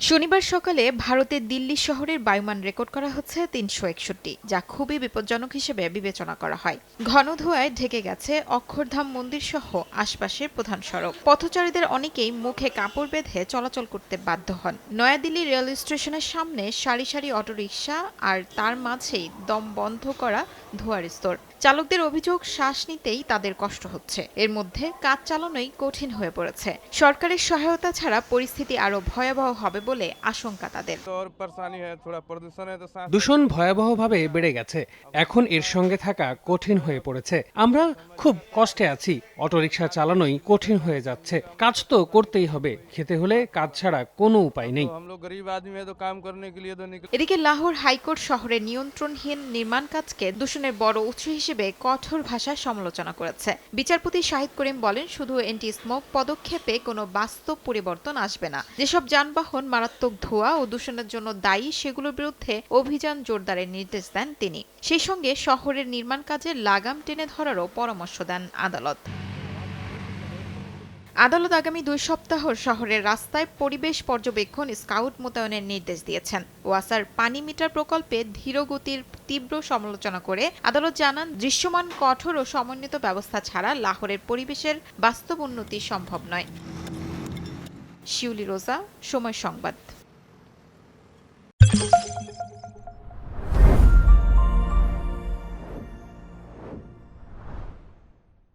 শনিবার সকালে ভারতের দিল্লি শহরের বায়ুমান রেকর্ড করা হচ্ছে তিনশো একষট্টি, যা খুবই বিপজ্জনক হিসেবে বিবেচনা করা হয়। ঘন ধোঁয়ায় ঢেকে গেছে অক্ষরধাম মন্দির সহ আশপাশের প্রধান সড়ক। পথচারীদের অনেকেই মুখে কাপড় বেঁধে চলাচল করতে বাধ্য হন। নয়াদিল্লি রেল স্টেশনের সামনে সারি সারি অটোরিকশা আর তার মাঝেই দম বন্ধ করা ধোঁয়ার স্তর। চালকদের অভিযোগ, শ্বাস নিতেই তাদের কষ্ট হচ্ছে। এর মধ্যে কাজ চালানোই কঠিন হয়ে পড়েছে। সরকারের সহায়তা ছাড়া পরিস্থিতি আরও ভয়াবহ হবে বলে আশঙ্কা তাদের। দূষণ ভয়াবহভাবে বেড়ে গেছে। এখন এর সঙ্গে থাকা কঠিন হয়ে পড়েছে। আমরা খুব কষ্টে আছি। অটোরিকশা চালানোই কঠিন হয়ে যাচ্ছে। কাজ তো করতেই হবে। খেতে হলে কাজ ছাড়া কোনো উপায় নেই। এদিকে লাহোর হাইকোর্ট শহরে নিয়ন্ত্রণহীন নির্মাণ কাজকে দূষণের বড় উৎস হিসেবে কঠোর ভাষায় সমালোচনা করেছে। বিচারপতি শাহিদ করিম বলেন শুধু এন্টি স্মোক পদক্ষেপে কোনো বাস্তব পরিবর্তন আসবে না। যেসব যানবাহন মারাত্মক ধোঁয়া ও দূষণের জন্য দায়ী সেগুলোর বিরুদ্ধে অভিযান জোরদারের নির্দেশ দেন তিনি। সেই সঙ্গে শহরের নির্মাণ কাজে লাগাম টেনে ধরারও পরামর্শ দেন আদালত। আদালত আগামী দুই সপ্তাহ শহরের রাস্তায় পরিবেশ পর্যবেক্ষণ স্কাউট মোতায়েনের নির্দেশ দিয়েছেন। ওয়াসার পানি মিটার প্রকল্পে ধীরগতির তীব্র সমালোচনা করে আদালত জানান, দৃশ্যমান কঠোর ও সমন্বিত ব্যবস্থা ছাড়া লাহোরের পরিবেশের বাস্তব উন্নতি সম্ভব নয়। শিউলি রোজা সময় সংবাদ।